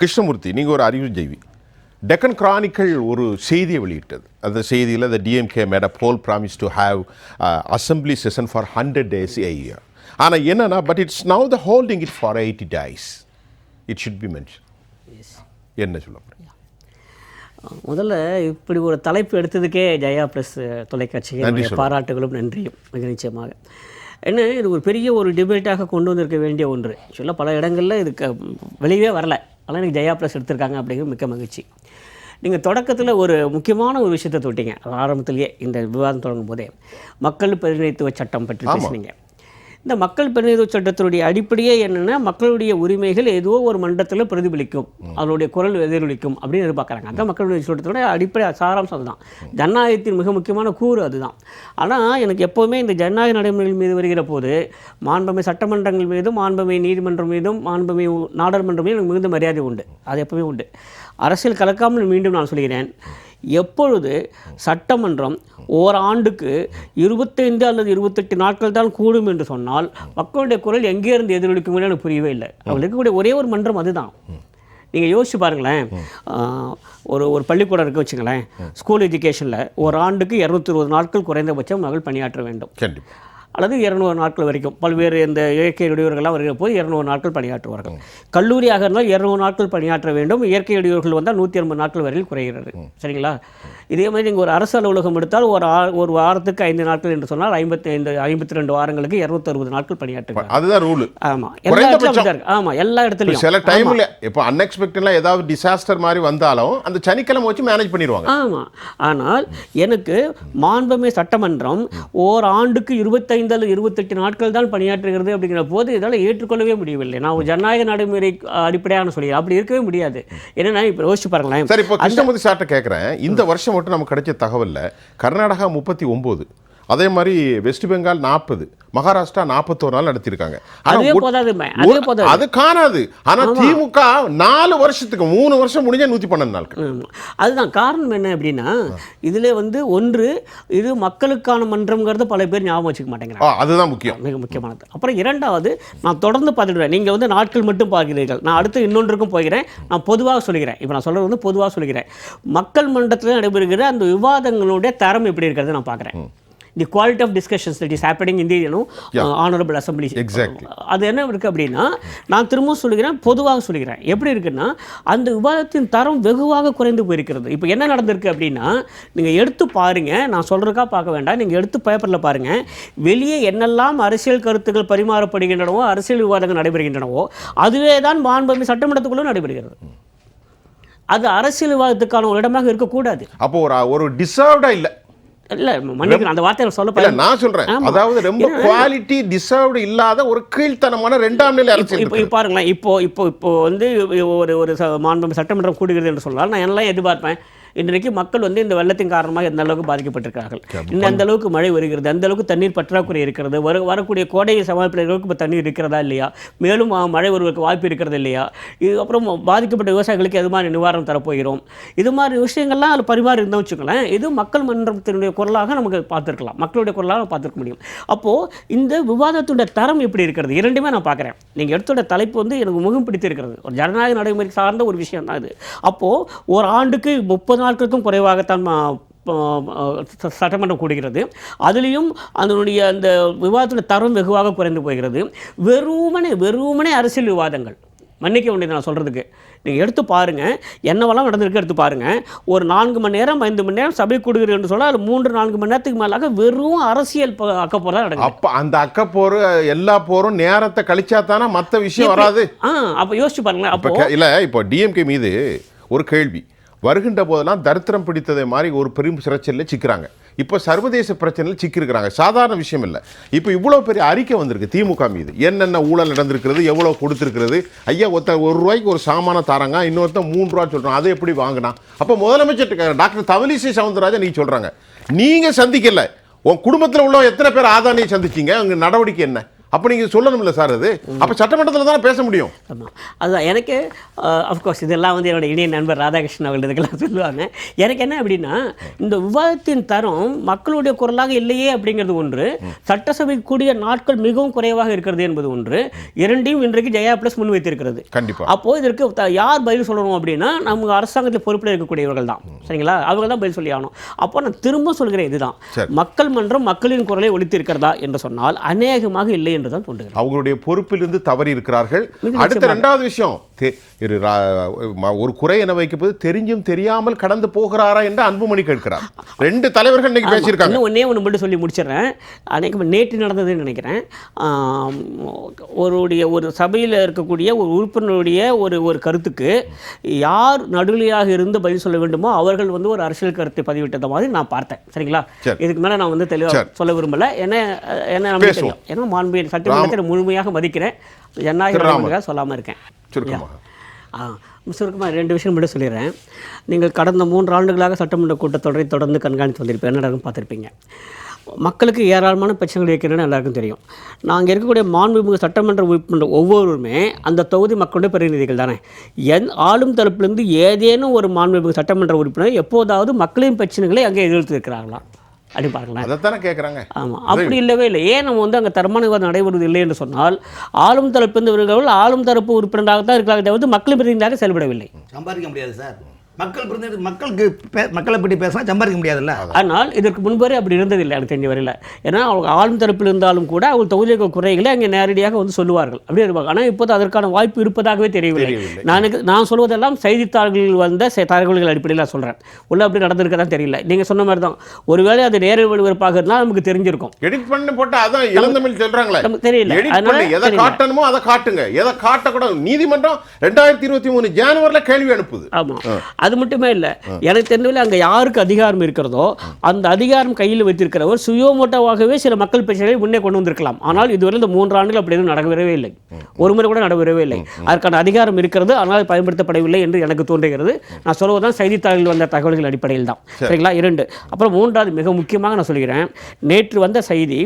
கிருஷ்ணமூர்த்தி நீங்கள் ஒரு அறிவு ஜெய்வி டெக்கன் கிரானிக்கல் ஒரு செய்தியை வெளியிட்டது. அந்த செய்தியில் the DMK made a poll promise to have assembly session for hundred days a year. ஆனால் என்னன்னா but it's now the holding it for eighty days it should be mention என்ன சொல்ல? முதல்ல இப்படி ஒரு தலைப்பு எடுத்ததுக்கே ஜெயா ப்ளஸ் தொலைக்காட்சிக்கு பாராட்டுகளும் நன்றியும் மிக நிச்சயமாக. என்ன இது ஒரு பெரிய ஒரு டிபேட்டாக கொண்டு வந்திருக்க வேண்டிய ஒன்று. சொல்ல பல இடங்களில் இது க வெளியவே வரல. ஆனால் எனக்கு ஜெயா ப்ளஸ் எடுத்திருக்காங்க அப்படிங்கிறது மிக்க மகிழ்ச்சி. நீங்கள் தொடக்கத்தில் ஒரு முக்கியமான ஒரு விஷயத்தை தொட்டீங்க. ஆரம்பத்திலேயே இந்த விவாதம் தொடங்கும் போதே. மக்கள் பிரதிநிதித்துவ சட்டம் பற்றி பேசுனீங்க. இந்த மக்கள் பிரதிநிதித்துவ சட்டத்தினுடைய அடிப்படையே என்னென்னா மக்களுடைய உரிமைகள் ஏதோ ஒரு மன்றத்தில் பிரதிபலிக்கும். அவருடைய குரல் எதிரொலிக்கும் அப்படின்னு எதிர்பார்க்குறாங்க. அதான் மக்கள் பிரதிநிதி சட்டத்தினுடைய அடிப்படை சாராம்சம் அதுதான். ஜனநாயகத்தின் மிக முக்கியமான கூறு அதுதான். ஆனால் எனக்கு எப்போவுமே இந்த ஜனநாயக நடைமுறைகள் மீது வருகிற போது மாண்புமை சட்டமன்றங்கள் மீதும் மாண்புமை நீதிமன்றம் மீதும் மாண்புமை நாடாளுமன்றம் மீதும் எனக்கு மிகுந்த மரியாதை உண்டு. அது எப்பவுமே உண்டு. அரசியல் கலக்காமல் மீண்டும் நான் சொல்கிறேன். எப்பொழுது சட்டமன்றம் ஓராண்டுக்கு இருபத்தைந்து அல்லது இருபத்தெட்டு நாட்கள் தான் கூடும் என்று சொன்னால் மக்களுடைய குரல் எங்கே இருந்து எதிரொலிக்கும் எனக்கு புரியவே இல்லை. அவங்களுக்கு இருக்கக்கூடிய ஒரே ஒரு மன்றம் அதுதான். நீங்கள் யோசிச்சு பாருங்களேன். ஒரு ஒரு பள்ளிக்கூடம் இருக்கு வச்சுங்களேன். ஸ்கூல் எஜுகேஷனில் ஒரு ஆண்டுக்கு இரநூத்தி இருபது நாட்கள் குறைந்தபட்சம் மகள் பணியாற்ற வேண்டும். அல்லது இரநூறு நாட்கள் வரைக்கும். பல்வேறு இந்த இயற்கை இடையூறுகள்லாம் வருகிற போது இரநூறு நாட்கள் பணியாற்றுவார்கள். கல்லூரியாக இருந்தால் இரநூறு நாட்கள் பணியாற்ற வேண்டும். இயற்கை இடையூறுகள் வந்தால் நூற்றி ஐம்பது நாட்கள் வரையில் குறைகிறது. சரிங்களா? இதே மாதிரி நீங்கள் ஒரு அரசு அலுவலகம் எடுத்தால் ஒரு ஒரு வாரத்துக்கு ஐந்து நாட்கள் என்று சொன்னால் ஐம்பத்தி ஐந்து ஐம்பத்தி ரெண்டு வாரங்களுக்கு இரநூத்தறுபது நாட்கள் பணியாற்றுகிறார் அதுதான் ரூல். ஆமாம் எல்லா இடத்துலையும். ஆமாம் எல்லா இடத்துலையும். சில டைம்ல இப்போ அன்எக்ஸ்பெக்டட்லாம் ஏதாவது டிசாஸ்டர் மாதிரி வந்தாலும் அந்த சனிக்கிழமை வச்சு மேனேஜ் பண்ணிடுவாங்க. ஆமாம் ஆனால் எனக்கு மாண்புமை சட்டமன்றம் ஓர் ஆண்டுக்கு இருபத்தைந்து அல்லது இருபத்தெட்டு நாட்கள் தான் பணியாற்றுகிறது அப்படிங்கிற போது இதனால் ஏற்றுக்கொள்ளவே முடியவில்லை. நான் ஒரு ஜனநாயக நடைமுறை அடிப்படையான சொல்லி அப்படி இருக்கவே முடியாது. என்னன்னா இப்போ யோசிச்சு பாருங்களேன். சரி இப்போ கிருஷ்ணமூர்த்தி சார்ட்ட கேட்குறேன் இந்த வருஷம் மட்டும் நமக்கு கிடைச்ச தகவல்ல கர்நாடகா முப்பத்தி ஒம்பது. அதே மாதிரி வெஸ்ட் பெங்கால் நாற்பது மகாராஷ்டிரா நாற்பத்தோரு நாள் நடத்தியிருக்காங்க. அது காணாது. ஆனா திமுக நாலு வருஷத்துக்கு மூணு வருஷம் முடிஞ்ச நூத்தி பன்னெண்டு நாட்கள். அதுதான் காரணம் என்ன அப்படின்னா இதில் வந்து ஒன்று இது மக்களுக்கான மன்றம்ங்கிறது பல பேர் ஞாபகம் வச்சுக்க மாட்டேங்கிறாங்க. அதுதான் முக்கியம். மிக முக்கியமானது. அப்புறம் இரண்டாவது நான் தொடர்ந்து பார்த்துடுவேன் நீங்கள் வந்து நாட்கள் மட்டும் பார்க்கிறீர்கள். நான் அடுத்து இன்னொன்றுக்கும் போகிறேன். நான் பொதுவாக சொல்கிறேன். இப்போ நான் சொல்கிறது வந்து பொதுவாக சொல்கிறேன். மக்கள் மன்றத்தில் நடைபெறுகிற அந்த விவாதங்களுடைய தரம் எப்படி இருக்கிறது நான் பார்க்குறேன். The quality of discussions that is happening in the honourable assembly. அது என்ன இருக்குது அப்படின்னா நான் திரும்பவும் சொல்லுகிறேன் பொதுவாக சொல்லுகிறேன். எப்படி இருக்குன்னா அந்த விவாதத்தின் தரம் வெகுவாக குறைந்து போயிருக்கிறது. இப்போ என்ன நடந்திருக்கு அப்படின்னா நீங்கள் எடுத்து பாருங்க நான் சொல்கிறதுக்கா பார்க்க வேண்டாம் நீங்கள் எடுத்து பேப்பரில் பாருங்க வெளியே என்னெல்லாம் அரசியல் கருத்துக்கள் பரிமாறப்படுகின்றனவோ அரசியல் விவாதங்கள் நடைபெறுகின்றனவோ அதுவே தான் மாண்புமிகு சட்டமன்றத்துக்குள்ளும் நடைபெறுகிறது. அது அரசியல் விவாதத்துக்கான ஒரு இடமாக இருக்கக்கூடாது. அப்போ ஒரு ஒரு டிசர்வ்டா இல்ல. இல்லை மன்னிக்கணும் அந்த வார்த்தையை சொல்ல. நான் சொல்றேன். அதாவது ரொம்ப குவாலிட்டி டிசர்வ்டு இல்லாத ஒரு கீழ்த்தனமான ரெண்டாம் நிலை அரசியல் இப்போ பாருங்களேன் இப்போ இப்போ இப்போ வந்து ஒரு ஒரு மாண்புமிகு சட்டமன்றம் கூடுகிறது என்று சொன்னால் நான் எல்லாம் எதிர்பார்ப்பேன் இன்றைக்கு மக்கள் வந்து இந்த வெள்ளத்தின் காரணமாக எந்த அளவுக்கு பாதிக்கப்பட்டிருக்கிறார்கள்? இந்த அந்த அளவுக்கு மழை வருகிறது அந்த அளவுக்கு தண்ணீர் பற்றாக்குறை இருக்கிறது வர வரக்கூடிய கோடையை சமாளிப்பதற்கு இப்போ தண்ணீர் இருக்கிறதா இல்லையா? மேலும் மழை வருவதற்கு வாய்ப்பு இருக்கிறது இல்லையா? இது அப்புறம் பாதிக்கப்பட்ட விவசாயிகளுக்கு எது மாதிரி நிவாரணம் தரப்போகிறோம்? இது மாதிரி விஷயங்கள்லாம் அதில் பரிமாறி இருந்தால் வச்சுக்கோங்களேன் இது மக்கள் மன்றத்தினுடைய குரலாக நமக்கு பார்த்துருக்கலாம். மக்களுடைய குரலாக பார்த்துருக்க முடியும். அப்போது இந்த விவாதத்துடைய தரம் எப்படி இருக்கிறது? இரண்டுமே நான் பார்க்குறேன். நீங்கள் எடுத்தோட தலைப்பு வந்து எனக்கு முகம் பிடித்திருக்கிறது ஒரு ஜனநாயக நடைமுறை சார்ந்த ஒரு விஷயம் தான் இது. அப்போது ஒரு ஆண்டுக்கு முப்பது நாட்களுக்கும் குறைவாகத்தான் சட்டமன்றம் கூடுகிறது. அதுலேயும் அதனுடைய அந்த விவாதத்துடைய தரம் வெகுவாக குறைந்து போகிறது. வெறுமனே வெறுமனே அரசியல் விவாதங்கள். மன்னிக்க வேண்டியது நான் சொல்கிறதுக்கு நீங்கள் எடுத்து பாருங்கள் என்னவெல்லாம் நடந்திருக்கு எடுத்து பாருங்கள் ஒரு நான்கு மணி நேரம் ஐந்து மணி நேரம் சபை கூடுகிறது என்று சொன்னால் அது மூன்று நான்கு மணி நேரத்துக்கு மேலாக வெறும் அரசியல் அக்கப்போர் தான் நடக்குது. அப்ப அந்த அக்க போரு எல்லா போரும் நேரத்தை கழிச்சா தானே மத்த விஷயம் வராது. ஆ அப்போ யோசிச்சு பாருங்களேன். அப்போ இல்ல இப்போ டிஎம்கே மீது ஒரு கேள்வி. வருகின்ற போதெல்லாம் தரித்திரம் பிடித்ததை மாதிரி ஒரு பெரும் பிரச்சனையில் சிக்கிறாங்க. இப்போ சர்வதேச பிரச்சனையில் சிக்கிருக்கிறாங்க சாதாரண விஷயம் இல்லை. இப்போ இவ்வளோ பெரிய அறிக்கை வந்திருக்கு திமுக மீது. என்னென்ன ஊழல் நடந்திருக்கிறது எவ்வளோ கொடுத்துருக்கிறது. ஐயா ஒருத்த ஒரு ரூபாய்க்கு ஒரு சாமான தராங்க இன்னொருத்தன் மூணு ரூபா சொல்கிறோம் அதை எப்படி வாங்கினா? அப்போ முதலமைச்சர் டாக்டர் தமிழிசை சவுந்தரராஜன் நீங்கள் சொல்கிறாங்க நீங்கள் சந்திக்கல. உன் குடும்பத்தில் உள்ள எத்தனை பேர் ஆதானியை சந்திச்சிங்க? உங்க நடவடிக்கை என்ன? அப்ப நீங்க சொல்லணும்ல சார் அது? அப்ப சட்டமன்றத்துல தானே பேச முடியும். ஆமாம் அதுதான். எனக்கு அஃப்கோர்ஸ் இதெல்லாம் வந்து என்னோட இணைய நண்பர் ராதாகிருஷ்ணன் அவர்கள் இதுக்கெல்லாம் சொல்லுவாங்க. எனக்கு என்ன அப்படின்னா இந்த விவாதத்தின் தரம் மக்களுடைய குரலாக இல்லையே அப்படிங்கிறது ஒன்று. சட்டசபை கூடிய நாட்கள் மிகவும் குறைவாக இருக்கிறது என்பது ஒன்று. இரண்டையும் இன்றைக்கு ஜெயா பிளஸ் முன்வைத்திருக்கிறது. கண்டிப்பா. அப்போ இதற்கு யார் பதில் சொல்லணும் அப்படின்னா நம்ம அரசாங்கத்தில் பொறுப்பில் இருக்கக்கூடியவர்கள் தான். சரிங்களா? அவங்க தான் பதில் சொல்லி ஆகணும். அப்போ நான் திரும்ப சொல்கிறேன் இதுதான். மக்கள் மன்றம் மக்களின் குரலை ஒலித்திருக்கிறதா என்று சொன்னால் அநேகமாக இல்லை என்று தான் தோன்றுகிறது அவங்களுடைய பொறுப்பிலிருந்து தவறி இருக்கிறார்கள். அடுத்த. ரெண்டாவது விஷயம் ஒரு குறை என வைக்கப்போது தெரிஞ்சும் தெரியாமல் கடந்து போகிறாரா என்று அன்புமணி கேட்கிறார். ரெண்டு தலைவர்கள் இன்னைக்கு. பேசியிருக்காங்க. இன்னும் ஒன்றே மட்டும் சொல்லி முடிச்சிடுறேன். அன்னைக்கு நேற்று நடந்ததுன்னு நினைக்கிறேன். ஒருடைய ஒரு சபையில் இருக்கக்கூடிய ஒரு உறுப்பினருடைய ஒரு ஒரு கருத்துக்கு யார் நடுநிலையாக இருந்து பதில் சொல்ல வேண்டுமோ அவர்கள் வந்து ஒரு அரசியல் கருத்தை பதிவிட்டத மாதிரி நான் பார்த்தேன். சரிங்களா? சரி. இதுக்கு மேலே நான் வந்து தெளிவாக. சொல்ல விரும்பல. ஏன்னா ஏன்னா மாண்பு சட்டமன்றத்தை முழுமையாக மதிக்கிறேன். ஜனநாயக சொல்லாமல் இருக்கேன். சுருக்கமாக. ஆ சுருக்கமாக ரெண்டு விஷயம் மட்டும் சொல்லிடுறேன். நீங்கள் கடந்த மூன்று ஆண்டுகளாக சட்டமன்ற கூட்டத்தொடரை தொடர்ந்து கண்காணித்து வந்திருப்பேன் என்ன நடக்கும் பார்த்துருப்பீங்க. மக்களுக்கு ஏராளமான பிரச்சனைகள் இருக்கிறதுன்னு எல்லாருக்கும் தெரியும். நாங்கள் இருக்கக்கூடிய மாண்புமிகு சட்டமன்ற உறுப்பினர் ஒவ்வொருவருமே அந்த தொகுதி மக்களுடைய பிரதிநிதிகள் தானே. எந் ஆளும் தரப்பிலிருந்து ஏதேனும் ஒரு மாண்புமிகு சட்டமன்ற உறுப்பினர் எப்போதாவது மக்களின் பிரச்சனைகளை அங்கே எதிர்த்து இருக்கிறாங்களா அப்படி பாருங்களேன். அதைத்தானே கேட்குறாங்க ஆமாம் அப்படி இல்லவே இல்லை. ஏன் நம்ம வந்து அங்கே தரமான விவாதம் நடைபெறுவது இல்லை என்று சொன்னால் ஆளும் தரப்பு இருந்தவர்கள் ஆளும் தரப்பு உறுப்பினராகத்தான் இருக்கிறாங்க தவிர்த்து மக்கள் பிரதிநிதியாக செயல்படவில்லை. சம்பாதிக்க முடியாது சார். மக்கள் பிரதிநிதி மக்களுக்கு மக்களை பற்றி பேசினா சம்பாதிக்க முடியாதுல்ல? ஆனால் இதற்கு முன்பவரை அப்படி இருந்ததில்லை எனக்கு தெரிஞ்ச வரையில். ஏன்னா அவங்க ஆளும் தரப்பில் இருந்தாலும் கூட அவங்க தொகுதியில் குறைகளை அங்கே நேரடியாக வந்து சொல்லுவார்கள். அப்படியே இருப்பாங்க. ஆனால் இப்போது அதற்கான வாய்ப்பு இருப்பதாகவே தெரியவில்லை. நான் நான் சொல்வதெல்லாம் செய்தித்தாள்களில் வந்த தகவல்கள் அடிப்படையில் சொல்கிறேன் உள்ள அப்படி நடந்திருக்கதான் தெரியல. நீங்கள் சொன்ன மாதிரி தான் ஒருவேளை அது நேரடி ஒளிபரப்பாக இருந்தால் நமக்கு தெரிஞ்சிருக்கும். எடிட் பண்ணி போட்டா அதான் இளந்தமிழ் சொல்றாங்களே. நமக்கு தெரியல. எடிட் அதனால பண்ணி எதை. காட்டணுமோ அதை காட்டுங்க. எதை காட்டக்கூடாது. நீதிமன்றம் ரெண்டாயிரத்தி இருபத்தி மூணு ஜனவரில கேள்வி அனுப்புது. ஆமாம் அது மட்டுமே இல்லை. எனக்கு தெரிஞ்சதில் அங்கே யாருக்கு அதிகாரம் இருக்கிறதோ அந்த அதிகாரம் கையில் வைத்திருக்கிறவர் சுயோமோட்டோவாகவே சில மக்கள் பிரச்சனைகளை முன்னே கொண்டு வந்திருக்கலாம். ஆனால் இதுவரை இந்த மூன்று ஆண்டுகள் அப்படி எதுவும் நடக்கவே இல்லை. ஒரு முறை கூட நடைபெறவே இல்லை. அதற்கான அதிகாரம் இருக்கிறது ஆனால் பயன்படுத்தப்படவில்லை என்று எனக்கு தோன்றுகிறது. நான் சொல்வதுதான் செய்தித்தாளில் வந்த தகவல்கள் அடிப்படையில் தான். சரிங்களா? இரண்டு. அப்புறம் மூன்றாவது மிக முக்கியமாக நான் சொல்கிறேன். நேற்று வந்த செய்தி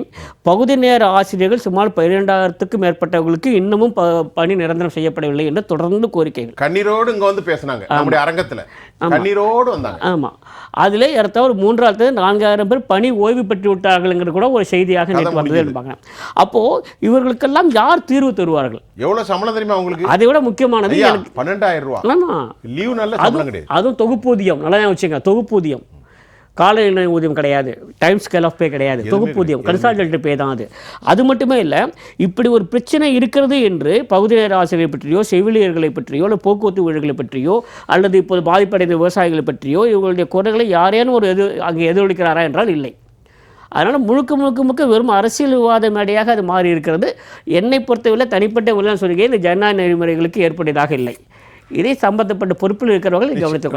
பகுதி நேர ஆசிரியர்கள் சுமார் பன்னிரெண்டாயிரத்துக்கும் மேற்பட்டவர்களுக்கு இன்னமும் பணி நிரந்தரம் செய்யப்படவில்லை என்று தொடர்ந்து கோரிக்கைகள். கண்ணீரோடு இங்க வந்து பேசுனாங்க. நம்முடைய அரங்கத்துல. கண்ணீரோடு வந்தாங்க. ஆமாம் அதில் ஒரு மூன்றாவது நான்காயிரம் பேர் பணி ஓய்வு பெற்று விட்டார்கள்ங்கிற கூட ஒரு செய்தியாக நேற்று வந்தது பார்க்குறேன் அப்போது இவர்களுக்கெல்லாம் யார் தீர்வு தருவார்கள்? எவ்வளவு சம்பளம் தெரியுமா உங்களுக்கு? அதை விட முக்கியமானது பன்னெண்டாயிரம் ரூபாய் ஆமாம் லீவ் நல்ல அதுவும் தொகுப்பூதியம். நல்லா வச்சுங்க தொகுப்பூதியம். காலை ஊதியம் கிடையாது. டைம் ஸ்கேல் ஆஃப் பே கிடையாது. தொகுப்பூதியம் கன்சால்டன்ட் பே தான் அது. அது மட்டுமே இல்லை இப்படி ஒரு பிரச்சனை இருக்கிறது என்று பகுதி நேர ஆசிரியரை பற்றியோ செவிலியர்களை பற்றியோ இல்லை போக்குவரத்து ஊழியர்களை பற்றியோ அல்லது இப்போது பாதிப்படைந்த விவசாயிகளை பற்றியோ இவர்களுடைய குரல்களை யாரேனும் ஒரு எது அங்கே எதிரொலிக்கிறாரா என்றால் இல்லை. அதனால் முழுக்க முழுக்க முழுக்க வெறும் அரசியல் விவாத மேடையாக அது மாறி இருக்கிறது. என்னை பொறுத்தவரை தனிப்பட்ட முறையில் சொல்கிறேன் இந்த ஜனநாயக நெறிமுறைகளுக்கு ஏற்புடையதாக இல்லை. இதை சம்பந்தப்பட்ட பொறுப்பில் இருக்கிறவர்கள் கவனித்துக் கொள்ள.